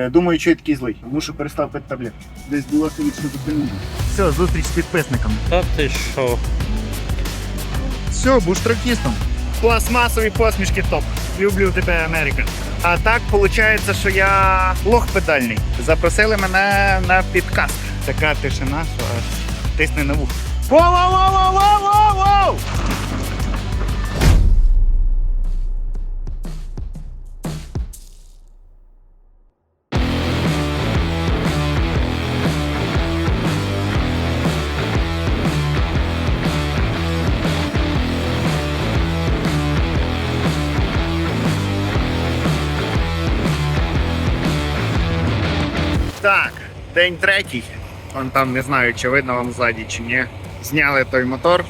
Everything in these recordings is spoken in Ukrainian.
Е, Думаю, що я такий злий. Мушу перестав пити таблетки. Десь було вічно зупинення. Все, зустріч з підписниками. Та ти що? Все, буш тракістом. Пластмасові посмішки топ. Люблю тебе, Америка. А так виходить, що я лох педальний. Запросили мене на підкаст. Така тишина, що аж тисне на вухо. Воу-воу-воу-воу-воу-воу! День третій. Вон там не знаю, чи видно вам ззаді чи ні. Зняли той мотор.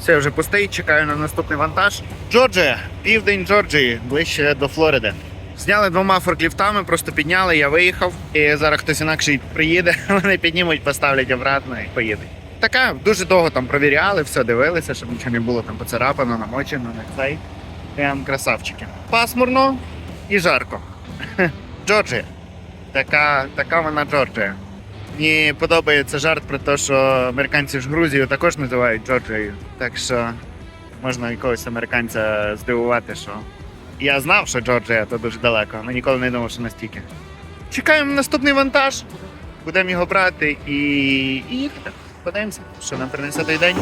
Все вже пустий, чекаю на наступний вантаж. Джорджія, південь Джорджії, ближче до Флориди. Зняли двома форкліфтами, просто підняли, я виїхав. І зараз хтось інакший приїде, вони піднімуть, поставлять обратно і поїдуть. Така дуже довго там провіряли, все дивилися, щоб нічого не було там поцарапано, намочено, не цей. Прям красавчики. Пасмурно і жарко. Джорджія. Така, така вона Джорджія. Мені подобається жарт про те, що американці ж Грузію також називають Джорджією. Так що можна якогось американця здивувати, що я знав, що Джорджія то дуже далеко, але ніколи не думав, що настільки. Чекаємо наступний вантаж, будемо його брати і, і. Подивимося, що нам принесе той день.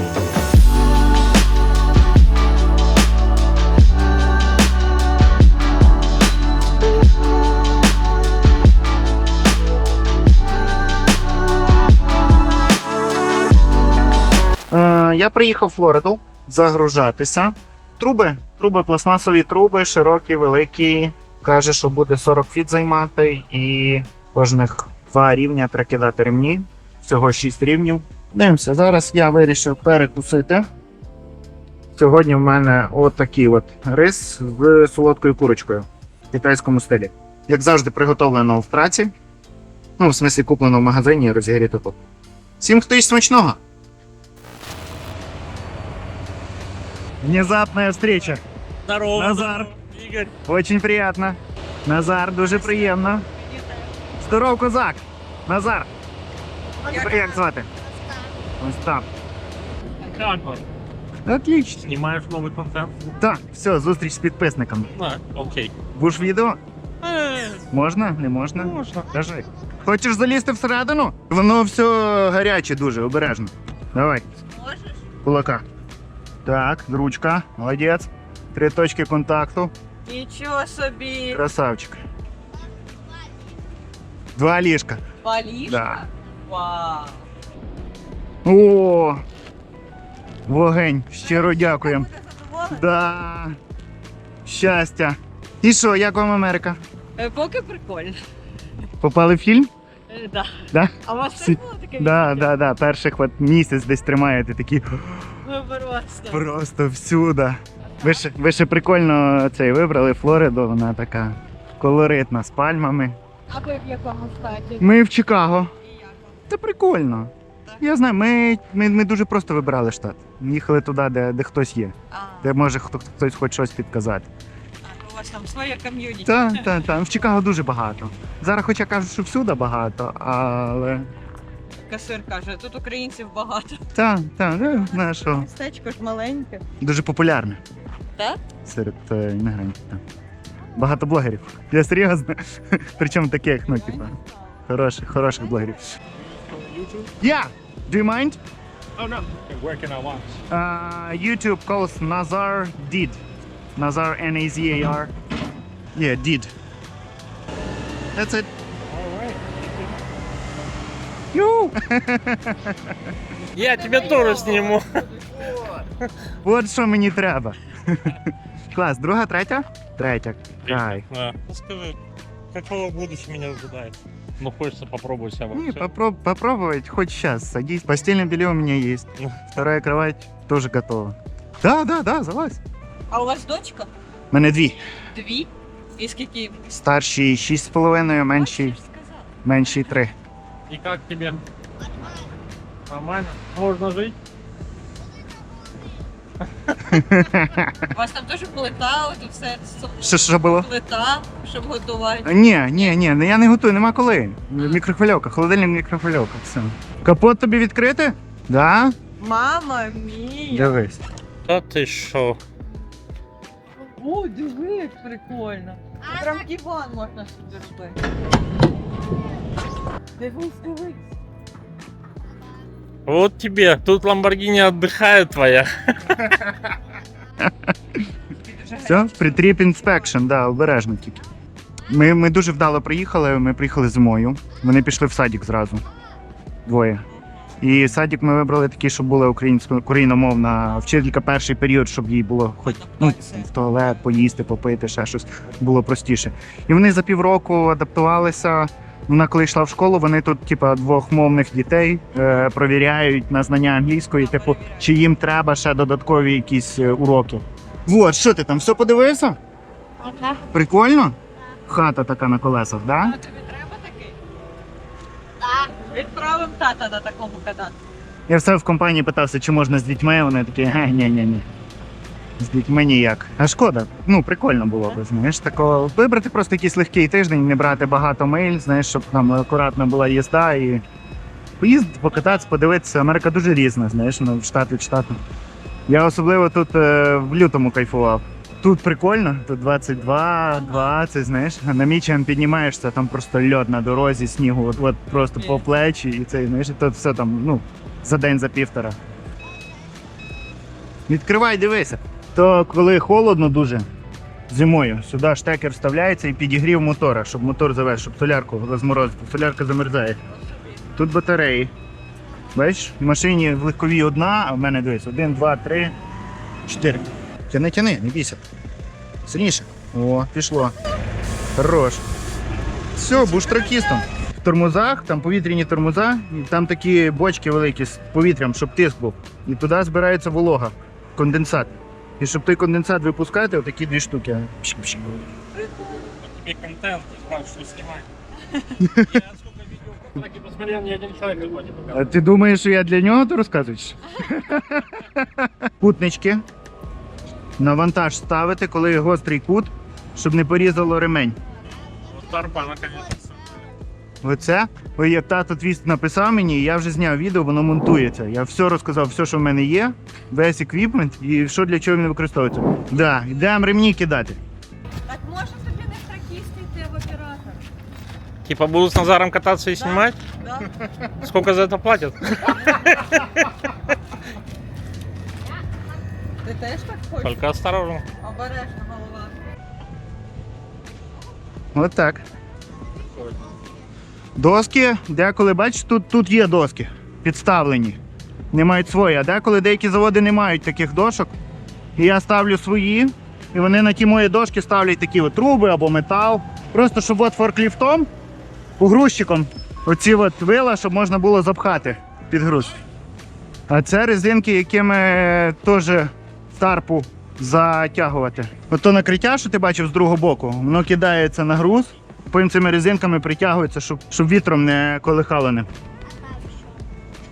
Я приїхав в Флориду загружатися. Труби, труби, пластмасові труби, широкі, великі. Каже, що буде 40 фіт займати, і кожних два рівня треба кидати ремні. Всього 6 рівнів. Дивимося, зараз я вирішив перекусити. Сьогодні в мене отакий от рис з солодкою курочкою в китайському стилі. Як завжди, приготовлено в праці. Ну, в смислі, куплено в магазині і розігріто тут. Всім хтось смачного! Внезапная встреча. Здорово. Назар. Ігор. Очень приятно. Назар, дуже приємно. Здоров, козак. Назар. Тебе як звати? Остап. Отлично. Знімаєш новий контент? Так, все, зустріч з підписниками. А, окей. Будеш відео? Е, Можна? Не можна? Можна. Кажи. Хочеш залізти всередину? Воно все гаряче дуже, обережно. Давай. Можеш? Кулака. Так, ручка. Молодець. Три точки контакту. Нічого собі. Красавчик. Два ліжка. Палішка? Да. Вау. О! Вогень. Щиро дякуємо. Да. Щастя. І що, як вам Америка? Е, Поки прикольно. Попали в фільм? Е, Да. Да? А у вас теж було таке Да, да, да. Перших от місяць десь тримаєте такі Ну, просто. просто всюди. Ви ще, ви ще прикольно цей вибрали Флориду, вона така колоритна з пальмами. А ви в якому штаті? Ми в Чикаго. І? Це прикольно. Я знаю, ми, ми, ми дуже просто вибирали штат. Ми їхали туди, де, де хтось є, А, де може хто, хтось хоч щось підказати. а, у вас там своє ком'юніті. Так, так, так. В Чикаго дуже багато. Зараз, хоча кажуть, що всюди багато, але. Касир каже, тут українців багато. Так, так, ну, знаєш що, Містечко ж маленьке. дуже популярне. Так? Серед е, іммігрантів. Так. Багато блогерів. Я серйозно. Причому таких, ну, типа, хороших, хороших блогерів. Yeah! Do you mind? Oh no. Where can I watch? Uh, YouTube calls Nazar Did. Nazar N A Z A R. Yeah, Did. That's it. Alright. Ю! Я тебе тоже сниму. От що мені треба. Клас, друга, третя? Третя. Кайф. Да. Ну скажи, какого будущего меня ожидает? Ну хочется попробовать себя во Не, всем. попроб- попробовать хоть сейчас. Садись. Постельное белье у меня есть. Ну. Вторая кровать тоже готова. Да, да, да, залазь. А у вас дочка? У мене дві. Дві? І скільки? Старший 6,5, менший, Бачиш, сказала. менший 3. И как тебе? Нормально? Можно жить? У вас там теж плита, і все. Що, що було? Плита, щоб готувати. Ні, ні, ні, ну я не готую, нема коли. Мікрохвильовка, холодильник мікрохвильовка. Все. Капот тобі відкрити? Да? Мама мія. Дивись. Та ти що? О, диви, як прикольно. Прям диван можна собі робити. Вот тебе, тут Ламборгини отдыхает твоя. Все, притріп інспекшн, да, обережно тільки. Ми, ми дуже вдало приїхали, ми приїхали зимою. Вони пішли в садик зразу. Двоє. І садик ми вибрали такий, щоб була українсько україномовна вчителька перший період, щоб їй було хоч ну, в туалет, поїсти, попити, ще щось було простіше. І вони за півроку адаптувалися. Вона коли йшла в школу, вони тут, типа, двох мовних дітей е, провіряють на знання англійської, типу, чи їм треба ще додаткові якісь е, уроки. Вот, що ти там, все подивився? Ага. Прикольно? Хата така на колесах, да? А тобі треба такий? Так. Відправимо тата на такому катати. Я все в компанії питався, чи можна з дітьми. Вони такі, ге, ні, ні, ні. З дітьми ніяк. А шкода. Ну, прикольно було б, знаєш, такого. Вибрати просто якийсь легкий тиждень, не брати багато миль, знаєш, щоб там акуратно була їзда і поїздити, покататися, подивитися. Америка дуже різна, знаєш, ну, штат від штату. Я особливо тут е, в лютому кайфував. Тут прикольно, тут 22, 20, знаєш, на Мічен піднімаєшся, там просто льод на дорозі, снігу, от, от просто по плечі, і це, знаєш, і тут все там, ну, за день, за півтора. Відкривай, дивися. То коли холодно дуже зимою, сюди штекер вставляється і підігрів мотора, щоб мотор завести, щоб солярку розморозити. Солярка замерзає. Тут батареї. Бачиш, в машині в легковій одна, а в мене дивись, один, два, три, чотири. Тяни, тяни, не бійся. Сильніше. О, пішло. Хорош. Все, будь тракістом. В тормозах, там повітряні тормоза, і там такі бочки великі з повітрям, щоб тиск був. І туди збирається волога, конденсат. І щоб той конденсат випускати, отакі дві штуки. Пшик-пшик. Тебе контент, знаешь, что снимать. Я сколько видео ВКонтакте посмотрел, ни один человек его не показал. А ти думаєш, що я для нього то розказуєш? Кутнички. На вантаж ставити, коли гострий кут, щоб не порізало ремень. Вот наконец-то. Оце. Ой, як тато твій написав мені, і я вже зняв відео, воно монтується. Я все розказав, все, що в мене є, весь еквіпмент і що для чого він використовується. Да, йдемо ремні кидати. Так може тобі не тракіст йти в оператор? Типа буду с Назаром кататься и снимать? Да? Сколько за это платят? Ти теж так хочеш? Только осторожно. Обережно голова. От так. Доски, деколи, бачиш, тут, тут є доски підставлені. Не мають свої, а деколи деякі заводи не мають таких дошок. І я ставлю свої, і вони на ті мої дошки ставлять такі от труби або метал. Просто щоб от форкліфтом, погрузчиком, оці от вила, щоб можна було запхати під груз. А це резинки, якими теж тарпу затягувати. Ото накриття, що ти бачив з другого боку, воно кидається на груз, потім цими резинками притягується, щоб, щоб вітром не колихало ним.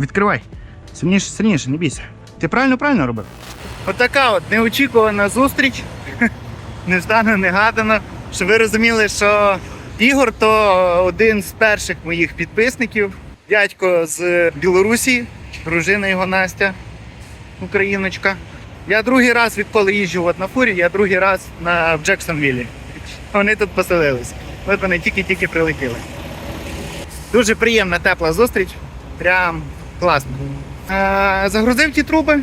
Відкривай. Сильніше, сильніше, не бійся. Ти правильно правильно робив. Отака от неочікувана зустріч. Неждано, негадано. Щоб ви розуміли, що Ігор то один з перших моїх підписників. Дядько з Білорусі, дружина його Настя, україночка. Я другий раз, відколи їжджу от на фурі, я другий раз на Джексонвіллі. Вони тут поселилися. От вони тільки-тільки прилетіли. Дуже приємна тепла зустріч. Прям класно. Е, загрузив ті труби,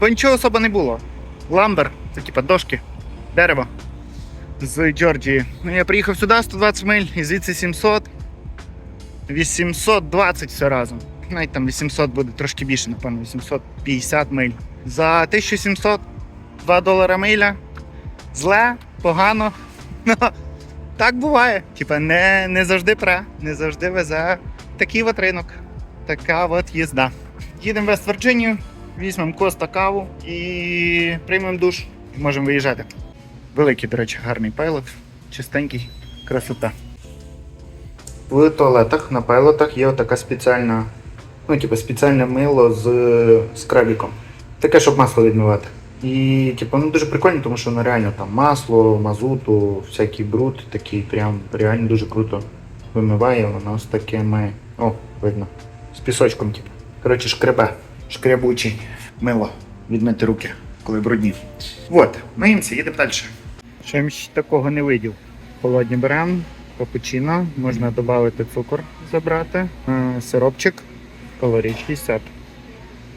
бо нічого особо не було. Ламбер, це типа дошки, дерево з Джорджії. Ну, я приїхав сюди 120 миль і звідси 700. 820 все разом. Навіть там 800 буде трошки більше, напевно, 850 миль. За 1700 2 долара миля. Зле, погано. Так буває. Типа не, не завжди пре, не завжди везе. Такий от ринок. Така от їзда. Їдемо в Вест Вірджинію, візьмемо коста каву і приймемо душ. Можемо виїжджати. Великий, до речі, гарний пайлот, чистенький, красота. В туалетах на пайлотах є така спеціальна, ну, типу, спеціальне мило з скрабіком. Таке, щоб масло відмивати. І типу, ну дуже прикольно, тому що воно реально там масло, мазуту, всякий бруд, такий прям реально дуже круто вимиває, воно з такими. О, видно. З пісочком, типу. Коротше, шкребе, шкребучий мило. Відмити руки, коли брудні. От, миємося, їдемо далі. Чимось такого не видів. Холодні беремо, капучино, можна додати цукор, забрати, е, сиропчик, калорій 60.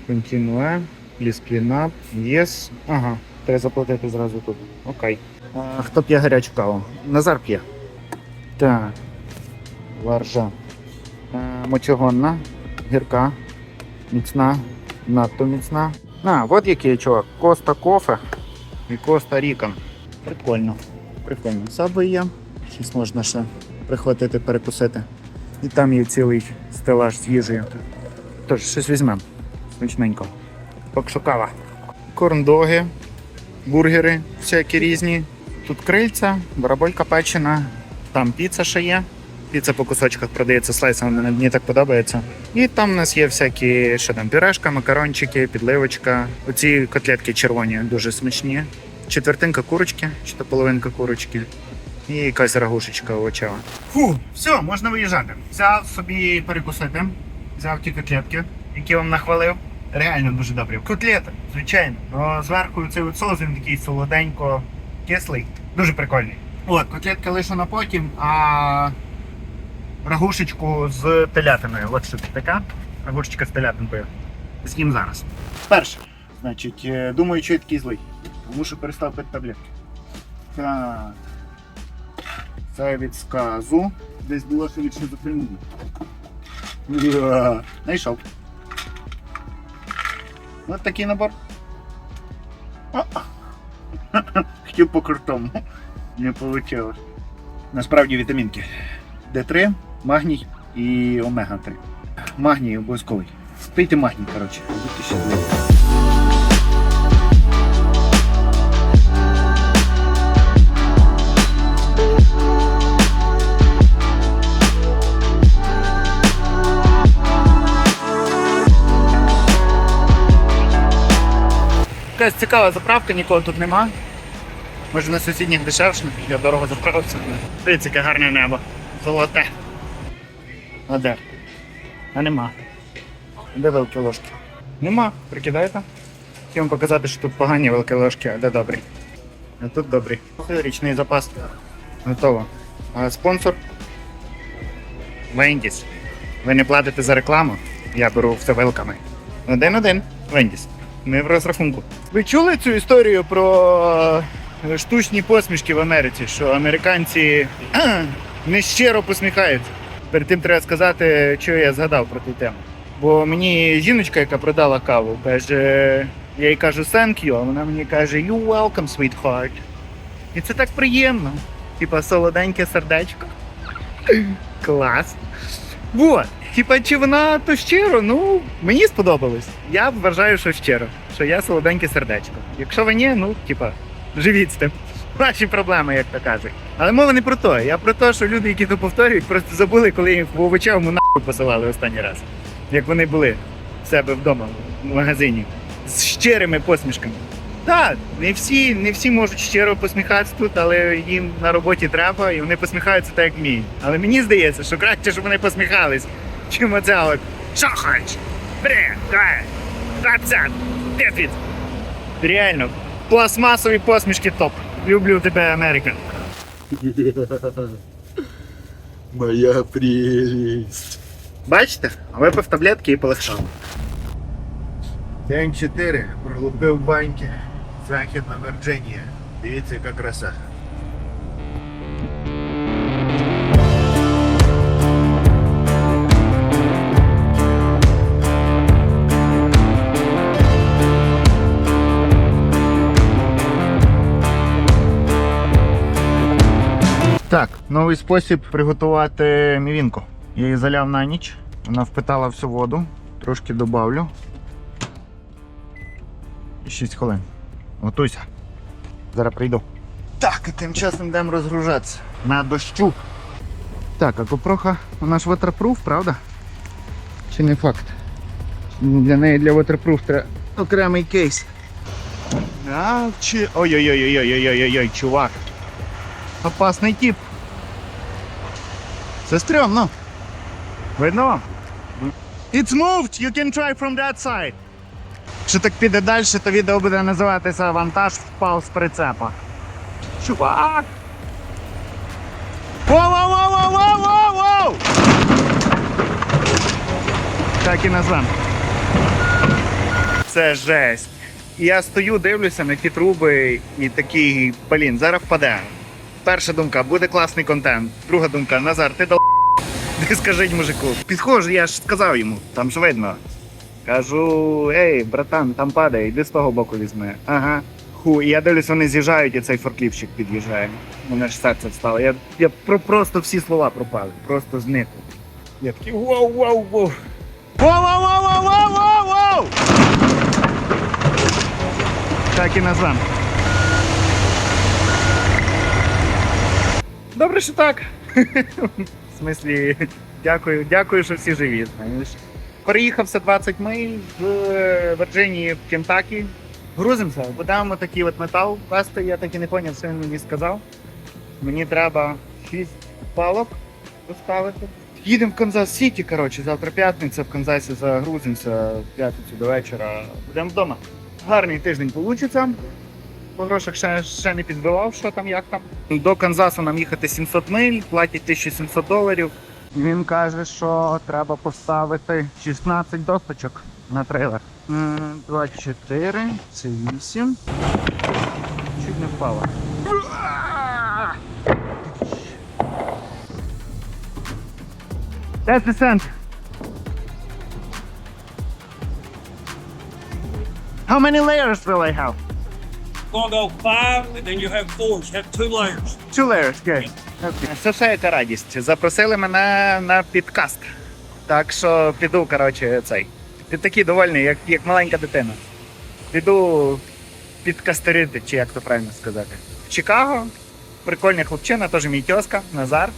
Континуе, clean up. Ага, треба заплатити зразу тут. Окей. А, хто п'є гарячу каву? Назар п'є. Так. Варжа. Е, мочегонна, гірка, міцна, надто міцна. А, от який чувак. Коста кофе і Коста Рікан. Прикольно. Прикольно. Саби є. Щось можна ще прихватити, перекусити. І там є цілий стелаж з їжею. Тож, щось візьмемо. Смачненько. Поки кава. Корндоги, бургери всякі різні. Тут крильця, бараболька печена, там піца ще є. Піца по кусочках продається слайсами, мені- мені так подобається. І там у нас є всякі, що там, пюрешка, макарончики, підливочка. Оці котлетки червоні дуже смачні. Четвертинка курочки, чи то половинка курочки. І якась рагушечка овочева. Фу, все, можна виїжджати. Взяв собі перекусити, взяв ті котлетки, які вам нахвалив. Реально дуже добрі. Котлети, звичайно. Но зверху цей соус він такий солоденько кислий. Дуже прикольний. От, котлетка лише на потім, а рагушечку з телятиною. От що це така. Рагушечка з телятинкою. З'їм зараз. Перше. Значить, е, думаю, що я такий злий. Тому що перестав пити таблетки. Так. Це від сказу. Десь було що від шизофренії. Знайшов. Ось такий набор. О! Хотів по крутому. Не вийшло. Насправді вітамінки. Д3, магній і омега-3. Магній обов'язковий. Пийте магній, коротше. Будьте щасливі. Якась цікава заправка, нікого тут нема. Може на сусідніх дешевше, я дорого заправився. Дивіться, яке гарне небо. Золоте. А де? А нема. Де великі ложки? Нема, прикидаєте? Хотів вам показати, що тут погані великі ложки, а де добрі. А тут добрі. Річний запас. Готово. А спонсор? Вендіс. Ви не платите за рекламу, я беру все вилками. Один-один. Вендіс. Ми в розрахунку. Ви чули цю історію про е, штучні посмішки в Америці, що американці нещиро посміхаються. Перед тим треба сказати, що я згадав про ту тему. Бо мені жіночка, яка продала каву, каже, я їй кажу thank you, а вона мені каже you welcome, sweetheart. І це так приємно. Типа солоденьке сердечко. Клас. Вот. Типа, чи вона то щиро? Ну, мені сподобалось. Я вважаю, що щиро, що я солоденьке сердечко. Якщо ви ні, ну, типа, живіть з тим. Ваші проблеми, як то кажуть. Але мова не про то. Я про те, що люди, які то повторюють, просто забули, коли їх в овочевому нахуй посилали останній раз. Як вони були в себе вдома в магазині. З щирими посмішками. Так, не всі, не всі можуть щиро посміхатися тут, але їм на роботі треба, і вони посміхаються так, як вміють. Але мені здається, що краще, щоб вони посміхались, чим оце от. Що хочеш? Бре, давай, 20, 10. Реально, пластмасові посмішки топ. Люблю тебе, Америка. Моя прелесть. Бачите? Випив таблетки і полегшало. День 4. Пролупив баньки. Західна Вірджинія. Дивіться, яка краса. Новий спосіб приготувати мівінку. Я її заляв на ніч, вона впитала всю воду, трошки добавлю. І 6 хвилин. Готуйся. Зараз прийду. Так, і тим часом йдемо розгружатися. На дощу. Так, а копроха, вона ж waterproof, правда? Чи не факт? Для неї для waterproof треба окремий кейс. А, чи... Ой-ой-ой-ой-ой-ой-ой, чувак. Опасний тип. Це стрьомно. Видно? It's moved! You can try from that side. Якщо так піде далі, то відео буде називатися Вантаж впав з прицепа. Чувак! Воу-воу-воу-воу-воу-воу! Так і назвем. Це жесть. Я стою, дивлюся на ті труби і такий, блін, зараз впаде. Перша думка, буде класний контент. Друга думка, Назар, ти дал. Ти скажіть мужику. Підходжу, я ж сказав йому, там ж видно. Кажу, ей, братан, там падає, йди з того боку візьми. Ага. Ху, і я дивлюсь, вони з'їжджають, і цей форкліпчик під'їжджає. У мене ж серце встало. Я, я про, просто всі слова пропали, просто зникли. Я такий воу, воу, воу. Воу, воу, воу, воу, воу, воу, воу! Так і назвем. Добре, що так. В смислі, дякую, дякую, що всі живі. Знаєш. Переїхався 20 миль е, Вірджинії в Кентакі. Грузимося, будемо такий от метал вести. Я так і не зрозумів, що він мені сказав. Мені треба 6 палок доставити. Їдемо в Канзас Сіті, коротше, завтра п'ятниця, в Канзасі загрузимося в п'ятницю до вечора. Будемо вдома. Гарний тиждень вийде. По грошах ще, ще не підбивав, що там, як там. До Канзасу нам їхати 700 миль, платять 1700 доларів. Він каже, що треба поставити 16 досточок на трейлер. 24, це 8. Чуть не впало. That's the. How many layers will I have? Gonna go five, and then you have four. You have two layers. Two layers, good. Okay. Це все яка радість. Запросили мене на підкаст. Так що піду, коротше, цей. Ти такий довольний, як, як маленька дитина. Піду підкастерити, чи як то правильно сказати. В Чикаго. Прикольний хлопчина, теж мій тьоска, Назар.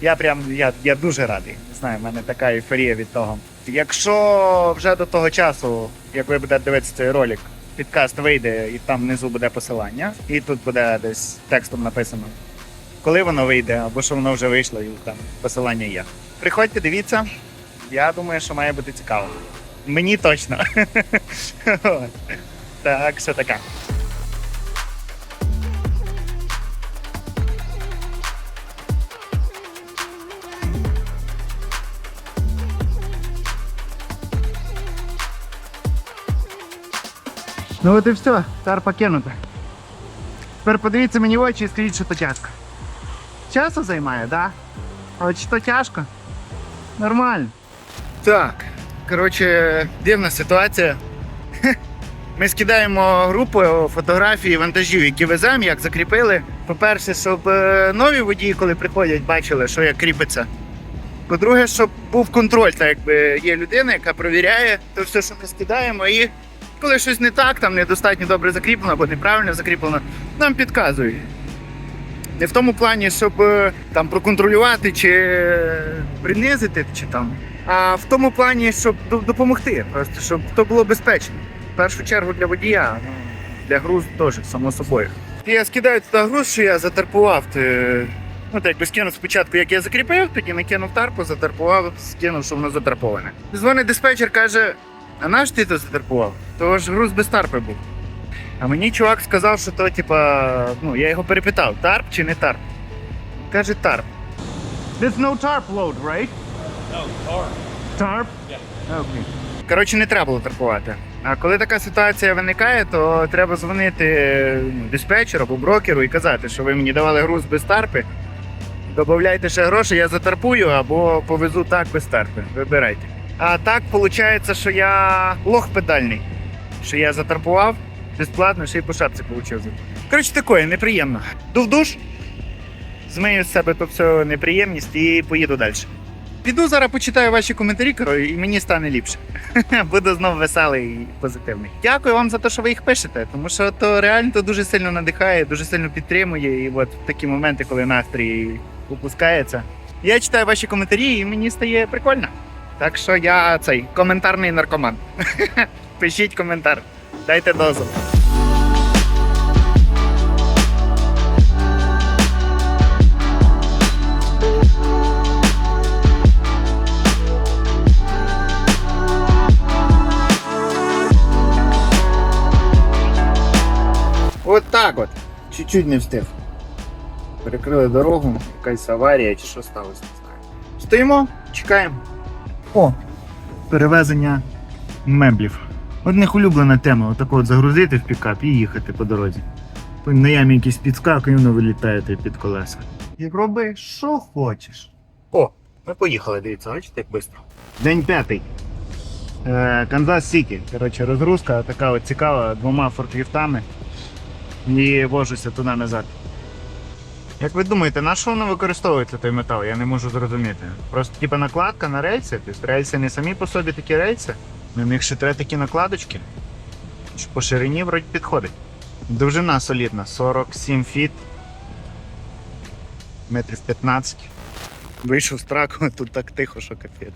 Я прям я, я дуже радий. Не знаю, в мене така ейфорія від того. Якщо вже до того часу, як ви будете дивитися цей ролик, підкаст вийде і там внизу буде посилання, і тут буде десь текстом написано, коли воно вийде, або що воно вже вийшло, і там посилання є. Приходьте, дивіться. Я думаю, що має бути цікаво. Мені точно. Так, що таке. Ну от і все, тарпа кинута. Тепер подивіться мені в очі і скажіть, що то тяжко. Часу займає? Да? Але чи то тяжко? Нормально. Так, коротше, дивна ситуація. Ми скидаємо групу фотографії вантажів, які веземо, як закріпили. По-перше, щоб е, нові водії, коли приходять, бачили, що як кріпиться. По-друге, щоб був контроль, так якби є людина, яка перевіряє то все, що ми скидаємо, і коли щось не так, там недостатньо добре закріплено або неправильно закріплено, нам підказують. Не в тому плані, щоб е, там проконтролювати чи е, принизити, чи там, а в тому плані, щоб допомогти, просто щоб то було безпечно. В першу чергу для водія, ну, для грузу теж, само собою. Я скидаю туди груз, що я затарпував. Ти... Ну, так якби скинув спочатку, як я закріпив, тоді накинув тарпу, затарпував, скинув, що воно затарповане. Дзвонить диспетчер, каже: а наш ти то затарпував? То ж груз без тарпи був. А мені чувак сказав, що то, типа, ну, я його перепитав, тарп чи не тарп? Каже тарп. There's no tarp load, right? No, car. Tarp? Yeah. Окей. Коротше, не треба було тарпувати. А коли така ситуація виникає, то треба дзвонити ну, диспетчеру або брокеру і казати, що ви мені давали груз без тарпи. Додавайте ще гроші, я затарпую або повезу так без тарпи. Вибирайте. А так виходить, що я лох педальний. Що я затарпував безплатно, ще й по шапці отримав. Коротше, таке, неприємно. Ду в душ, змию з себе то все неприємність і поїду далі. Піду зараз почитаю ваші коментарі, і мені стане ліпше. Буду знову веселий і позитивний. Дякую вам за те, що ви їх пишете, тому що то реально то дуже сильно надихає, дуже сильно підтримує. І от в такі моменти, коли настрій опускається. Я читаю ваші коментарі, і мені стає прикольно. Так що я цей коментарний наркоман. Пишіть коментар. Дайте дозу. От так от. Чуть-чуть не встиг. Перекрили дорогу, якась аварія чи що сталося, не знаю. Стоїмо, чекаємо. О, перевезення меблів. Одних улюблена тема, отако от загрузити в пікап і їхати по дорозі. На ямі якийсь підскак, і воно вилітає під колеса. І роби, що хочеш. О, ми поїхали, дивіться, бачите, як швидко. День п'ятий. Е, Канзас Сіті. Коротше, розгрузка така от цікава двома форкліфтами. І вожуся туди назад. Як ви думаєте, на що воно використовується той метал? Я не можу зрозуміти. Просто типа накладка на рельси, тобто рельси не самі по собі такі рельси, на них ще треба такі накладочки. По ширині вроді підходить. Довжина солідна, 47 фіт. Метрів 15. Вийшов з траку, тут так тихо, що капець.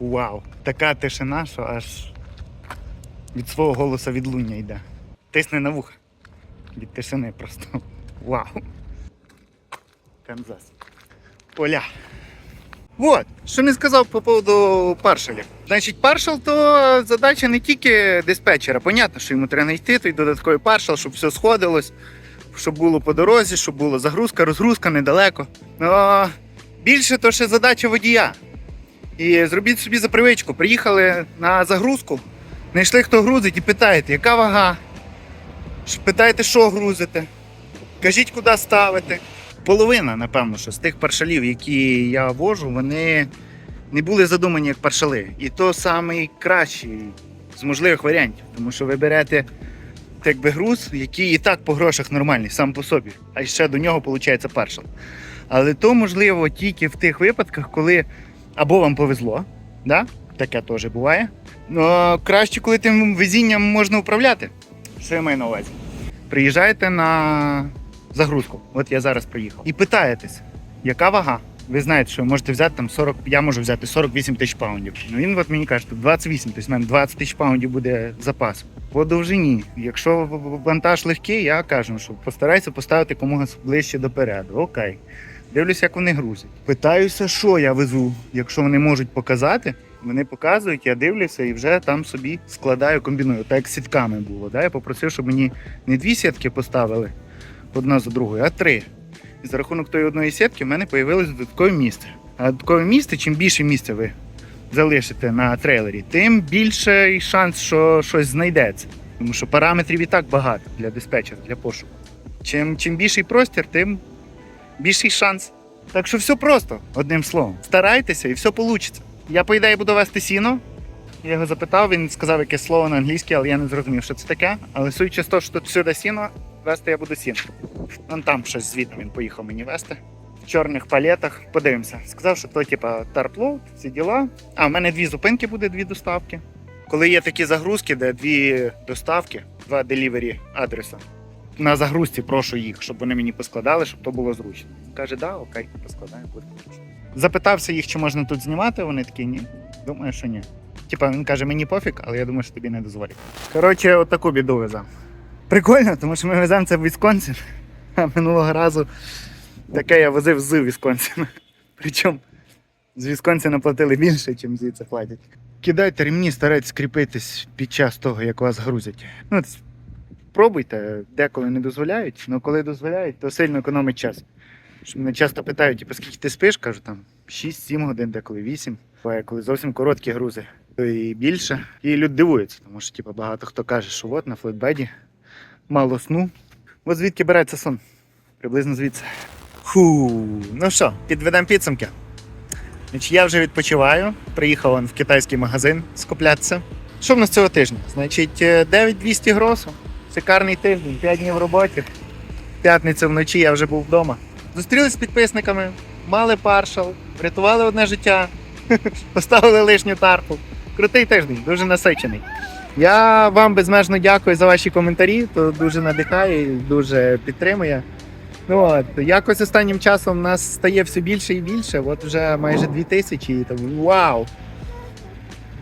Вау! Така тишина, що аж від свого голосу відлуння йде. Тисне на вуха. Від тишини просто. Вау! Канзас. Оля. Вот, що не сказав по поводу паршалів. Значить, паршал то задача не тільки диспетчера. Понятно, що йому треба знайти той додатковий паршал, щоб все сходилось, щоб було по дорозі, щоб була загрузка, розгрузка недалеко. Но більше то ще задача водія. І зробіть собі за привичку. Приїхали на загрузку, знайшли, хто грузить, і питаєте, яка вага? Питаєте, що грузите? Кажіть, куди ставити. Половина, напевно, що з тих паршалів, які я вожу, вони не були задумані як паршали. І то найкращий з можливих варіантів. Тому що ви берете так груз, який і так по грошах нормальний, сам по собі, а ще до нього виходить паршал. Але то можливо тільки в тих випадках, коли або вам повезло, да? таке теж буває. Ну, краще, коли тим везінням можна управляти. Що я маю на увазі? Приїжджаєте на загрузку. От я зараз приїхав. І питаєтесь, яка вага? Ви знаєте, що ви можете взяти там 40, я можу взяти 48 тисяч паундів. Ну він от мені каже, тут 28, тобто в мене 20 тисяч паундів буде запас. По довжині. Якщо вантаж легкий, я кажу, що постарайся поставити комога ближче допереду. Окей. Дивлюся, як вони грузять. Питаюся, що я везу. Якщо вони можуть показати, вони показують, я дивлюся і вже там собі складаю, комбіную. Так як сітками було. Да? Я попросив, щоб мені не дві сітки поставили одна за другою, а три. І за рахунок тої одної сітки в мене з'явилось додаткове місце. А додаткове місце, чим більше місця ви залишите на трейлері, тим більший шанс, що щось знайдеться. Тому що параметрів і так багато для диспетчера, для пошуку. Чим, чим більший простір, тим більший шанс. Так що все просто, одним словом. Старайтеся і все вийде. Я, по ідеї, буду вести сіно. Я його запитав, він сказав якесь слово на англійській, але я не зрозумів, що це таке. Але судячи з того, що тут всюди сіно, вести я буду сіно. Вон там щось звідти він поїхав мені вести. В чорних палетах. Подивимося. Сказав, що то, типа, тарплоуд, всі діла. А, в мене дві зупинки буде, дві доставки. Коли є такі загрузки, де дві доставки, два делівері адреса. На загрузці прошу їх, щоб вони мені поскладали, щоб то було зручно. Каже, да, окей, поскладаємо, буде зручно. Запитався їх, чи можна тут знімати. Вони такі ні. Думаю, що ні. Типа він каже, мені пофіг, але я думаю, що тобі не дозволять. Коротше, отаку біду веземо. Прикольно, тому що ми веземо це в Вісконсин. А минулого разу таке я возив з Вісконсина. Причому з Вісконсина платили більше, ніж звідси платять. Кидайте ремні, старайтесь кріпитись під час того, як вас грузять. Ну, пробуйте, деколи не дозволяють, але коли дозволяють, то сильно економить час. Що мене часто питають, типу, скільки ти спиш, кажу там 6-7 годин, деколи 8. Буває, коли зовсім короткі грузи, то і більше. І люди дивуються, тому що типу, багато хто каже, що от на флетбеді мало сну. От звідки береться сон? Приблизно звідси. Фу, ну що, підведемо підсумки. Значить, я вже відпочиваю. Приїхав в китайський магазин скуплятися. Що в нас цього тижня? Значить, е, 9200 гросу. Шикарний тиждень, 5 днів роботи. П'ятниця вночі я вже був вдома. Зустрілися з підписниками, мали паршал, врятували одне життя, поставили лишню тарпу. Крутий тиждень, дуже насичений. Я вам безмежно дякую за ваші коментарі, то дуже надихає і дуже підтримує. Ну от, якось останнім часом нас стає все більше і більше. От вже майже дві тисячі. і там, Вау!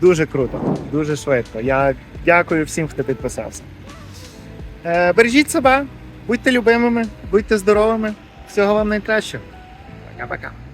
Дуже круто, дуже швидко. Я Дякую всім, хто підписався. Е, бережіть себе, будьте любимими, будьте здоровими. Всього вам найкращого. Пока-пока.